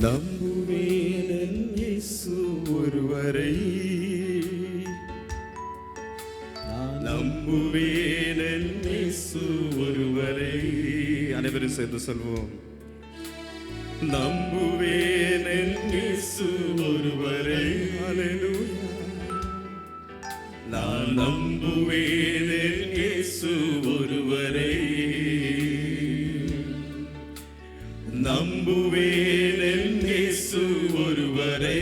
நம்புவேன் இயேசு ஒருவரை. நம்புவேன் இயேசு ஒருவரை. அனைவரும் சேர்ந்து சொல்வோம். நம்புவேன் இயேசு ஒருவரை. ஹalleluya. நான் நம்புவேன் இயேசு ஒருவரை. நம்புவேன் இயேசு ஒருவரை.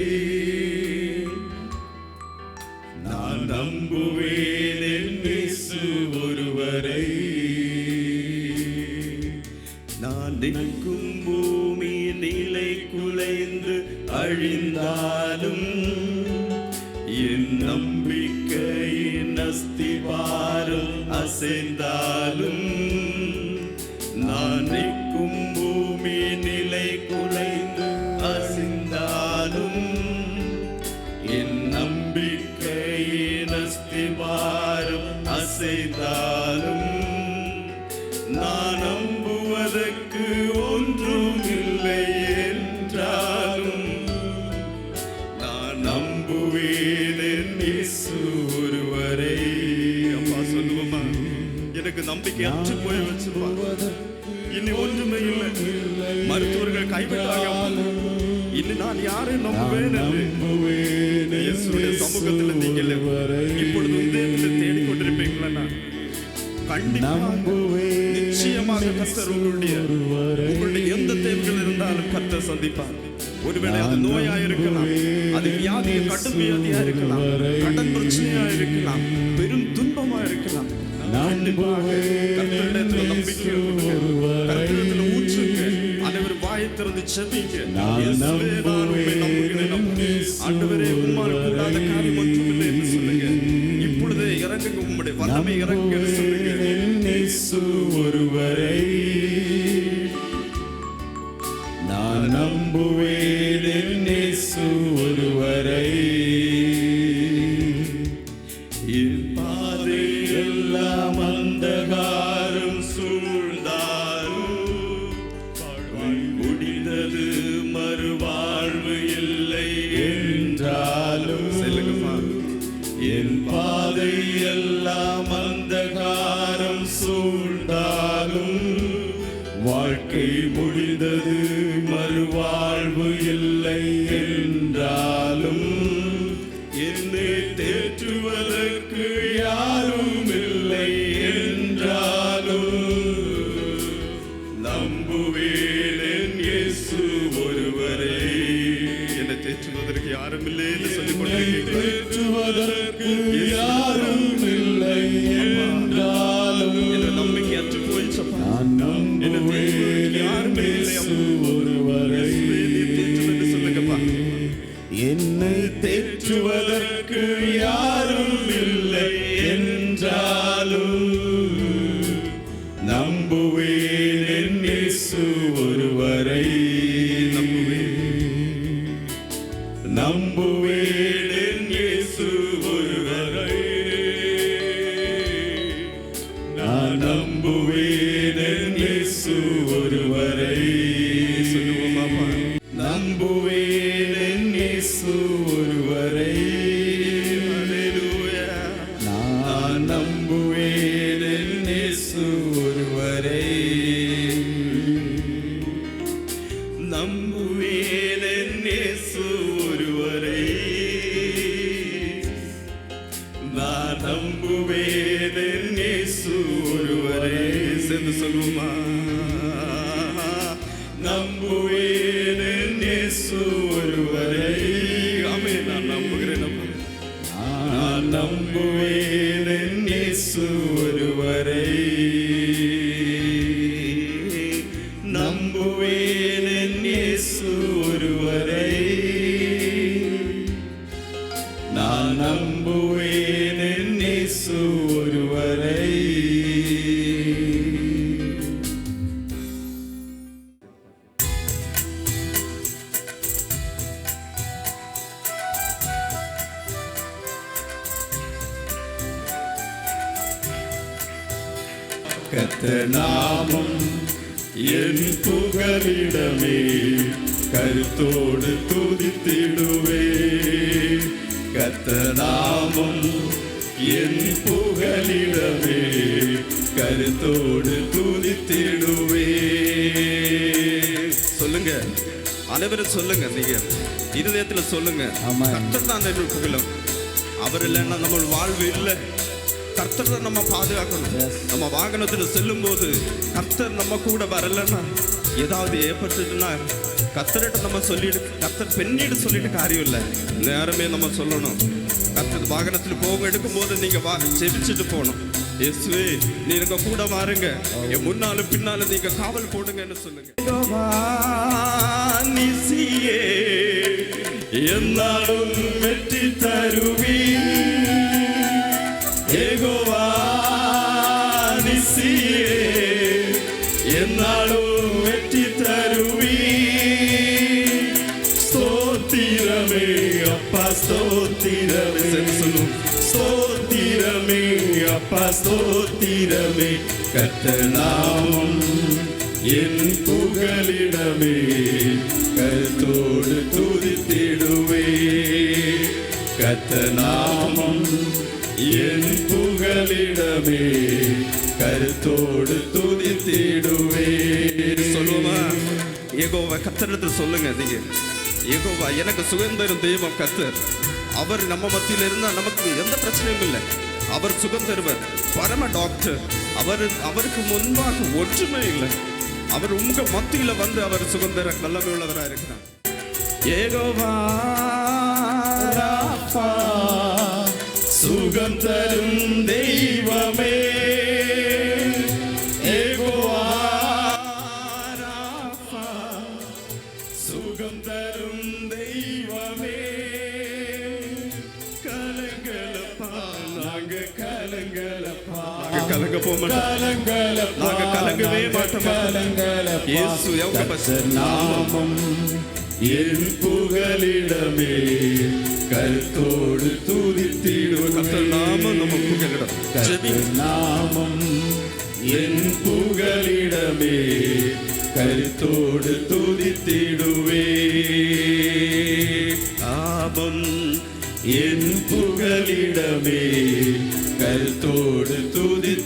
நான் நம்புவேன் இயேசு ஒருவரை. நான் நிற்கும் பூமி நிலை குலைந்து அழிந்தாலும் என் நம்பிக்கையின் அஸ்திவாரம் அசைந்தாலும் நான் நிற்கும் பூமி நிலை குலைந்து நம்பிக்கை அற்று போய் வச்சுப்பா இனி ஒன்றுமே இல்லை. மருத்துவர்கள் கைவிட்டாங்க இனி நான் யாரை நம்புவேன் என்று சமூகத்தில் நீங்கள் இப்பொழுது உதயத்தில் தேடிக்கொண்டிருப்பீங்களா கண்டிப்பாக நிச்சயமாக கர்த்தர் உங்களுடைய உங்களுடைய எந்த தேவைகள் இருந்தாலும் கர்த்தர் சந்திப்பார். ஒருவேளை அது நோயா இருக்கலாம். அது வியாதி கடும் வியாதியா இருக்கலாம். கடன் பிரச்சனையா இருக்கலாம். பெரும் துன்பமா இருக்கலாம். கண்டிப்பாக கர்த்தரிடத்தில் நம்பிக்கை கொடுங்க. கர்த்தரிடத்தில் ஊற்றுங்க அனைவரும் வாயை திறந்து செபிங்க இயேசுவே, நான் உம்மை நம்புகிறேன். ஆண்டவரே உம்மால் கூடாத காரியம் ஒன்றுமில்லை என்று சொல்லுங்க இப்பொழுது இறங்குங்க உம்முடைய வல்லமை இறங்குங்க என்று சொல்லுங்க இயேசு ஒருவரை நான் நம்புவேன் என் இயேசு ஒருவரை முடிந்தது. மறுவாழ்வு இல்லை என்றாலும் என்னை தேற்றுவதற்கு யாரும் இல்லை என்றாலும் நம்புவேன் என் இயேசு ஒருவரை. என்னை தேற்றுவதற்கு யாரும் இல்லை என்று சொல்லிக் கொண்டிருக்கீங்க ஒருவரை நம்புவேன் என் இயேசு ஒருவரை நான் நம்புவேன் என் இயேசு ஒருவரை சேர்ந்து சொல்லுமா நம்புவேன் என் இயேசு ஒருவரை ஆமே நான் நம்புகிறேன் நம்புகிறேன் நான் நம்புவேன் என் இயேசு ஒருவரை. நான் நம்புவேன் இயேசு ஒருவரை. கத்த நாமம் என் புகலிடமே கருத்தோடு துதித்திடுவே. கத்தநாமம் என் புகலிடமே கருத்தோடு துதித்திடுவே. சொல்லுங்க. அனைவரும் சொல்லுங்க நீங்க. இருதயத்துல சொல்லுங்க. கர்த்தர் தான் என்னுடைய புகழும் அவர் இல்லைன்னா நம்ம வாழ்வு இல்லை. கர்த்தரை நம்ம பாதுகாக்கணும். நம்ம வாகனத்தில் செல்லும் போது கர்த்தர் நம்ம கூட வரலன்னா ஏதாவது ஏற்பட்டுச்சுன்னா கத்தர்கிட்ட நம்ம சொல்லிட்டு கத்தர் பெண்ணிட்டு சொல்லிட்டு காரியம் இல்லை நேரமே நம்ம சொல்லணும். கத்தர் வாகனத்தில் போக எடுக்கும்போது நீங்கள் வா செபிச்சுட்டு போகணும். எஸ்வே நீங்க கூட மாறுங்க என் முன்னாலும் பின்னாலும் நீங்கள் காவல் போடுங்கன்னு சொல்லுங்க. என்னாலும் வெற்றி தருவீ യഹോവാനിസിയേ എന്നാളും വെറ്റി തരുവീ സ്തോത്തിരമേ അപ്പ സ്തോത്തിരമേ சொல்லுவோம் സ്തോത്തിരമേ അപ്പ സ്തോത്തിരമേ കത്തനാമം என் புகலிடமே கருத்தோடு துதித்திடுவே கத்தநாமம் என் எங்களிடமே கருத்தோடு துதித்திடுவே. சொல்லுவா ஏகோவா கத்தரிடத்தில் சொல்லுங்க நீங்க. ஏகோவா எனக்கு சுகந்தரும் தெய்வம் கத்தர் அவர் நம்ம மத்தியில் இருந்தால் நமக்கு எந்த பிரச்சனையும் இல்லை. அவர் சுகம் தருவர். பரம டாக்டர். அவர் அவருக்கு முன்பாக ஒற்றுமை இல்லை. அவர் உங்க மத்தியில வந்து அவர் சுகம் தர வல்லமை உள்ளவராக இருக்கிறார். ஏகோவா സുഖം തരും ദൈവമേ യഹോവா രാഫാ, സുഖം തരും ദൈവമേ കലങ്കലപ്പാ നാങ്ക കലങ്കലപ്പാ நாங்க கலங்க போக மாட்டோம் நாங்க கலங்கவே மாட்டோம். இயேசு எவங்க பஸ் நாமம் என் புகலிடமே கருத்தோடு துதித்திடுவே கத்தர் நாமம் நம்ம புகலிடம் ஜெபி நாமம் என் புகலிடமே கருத்தோடு துதித்திடுவே ஆபம் என் புகலிடமே கருத்தோடு துதித்திடுவே